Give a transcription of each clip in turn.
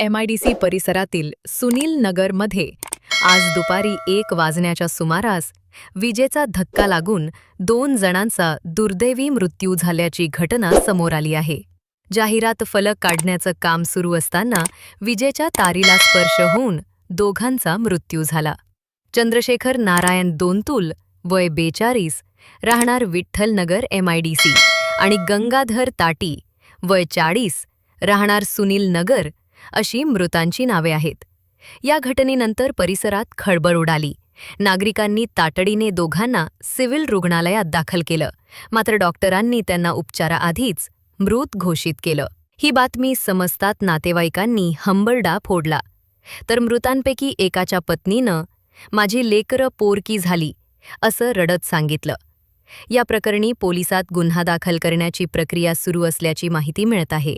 M I D C परिसरातील सुनील नगरमध्ये आज दुपारी एक वाजण्याच्या सुमारास विजेचा धक्का लागून दोन जणांचा दुर्दैवी मृत्यू झाल्याची घटना समोर आली आहे. जाहिरात फलक काढण्याचं काम सुरू असताना विजेच्या तारीला स्पर्श होऊन दोघांचा मृत्यू झाला. चंद्रशेखर नारायण दोनतुल वय बेचाळीस राहणार विठ्ठलनगर एमआयडीसी आणि गंगाधर ताटी वय चाळीस राहणार सुनील नगर अशी मृतांची नावे आहेत. या घटनेनंतर परिसरात खळबळ उडाली. नागरिकांनी तातडीने दोघांना सिव्हिल रुग्णालयात दाखल केलं. मात्र डॉक्टरांनी त्यांना उपचाराआधीच मृत घोषित केलं. ही बातमी समजतात नातेवाईकांनी हंबरडा फोडला. तर मृतांपैकी एकाच्या पत्नीनं माझी लेकरं पोरकी झाली असं रडत सांगितलं. या प्रकरणी पोलिसात गुन्हा दाखल करण्याची प्रक्रिया सुरू असल्याची माहिती मिळत आहे.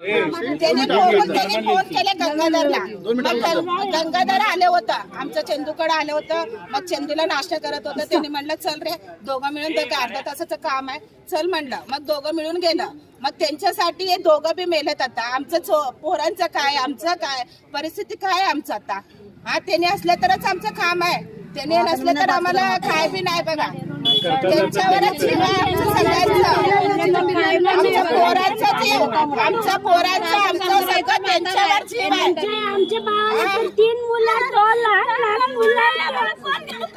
त्याने फोन त्याने फोन केले गंगाधरला. मग गं- गंगाधर आले होतं. आमचं चंदूकडे आलं होतं. मग चंदूला नाश्ता करत होतं. त्यांनी म्हणलं चल रे दोघं मिळून ते काय अर्धा तासाचं काम आहे. चल म्हणलं. मग दोघं मिळून गेलं. मग त्यांच्यासाठी हे दोघं बी मेलेत आता. आमचं पोरांचं काय आमचं काय परिस्थिती काय आमचं आता? हा त्याने असले तरच आमचं काम आहे. त्याने नसले तर आम्हाला काय बी नाही बघा. त्यांच्यावरच सगळ्यांचं. आमच्या पोरांचा जीव आमच्या पोरांचा आमचं सगळं त्यांच्यावर जीव आहे. आमचे बाळाला तीन मुलं दोन लहान लहान मुलं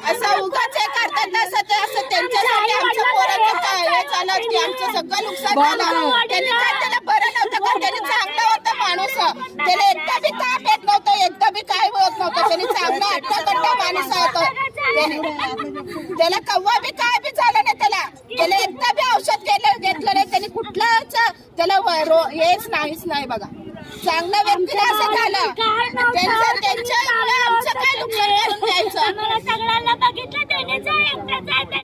असं उगाच हे करतात तसं ते असं त्यांच्यासाठी आमच्या पोरांचं काय हे झालं की आमचं सगळं नुकसान झालं. त्यांनी काय त्याला बरं नव्हतं का? त्यांनी चांगलं होतं माणूस. त्याला एकदा बी ताप येत नव्हतं एकदा बी काय होत नव्हतं. त्यांनी चांगलं अट्टाकट्टा माणूस होतं. त्याला कव्वा बी काय बी झालं त्याला एकदा बी औषध केलं घेतलं नाही त्याने कुठलाच त्याला हेच नाहीच नाही बघा. चांगलं व्यक्ती असं झालं. त्यांचं त्यांच्या आमचं काय नुकसान करून द्यायचं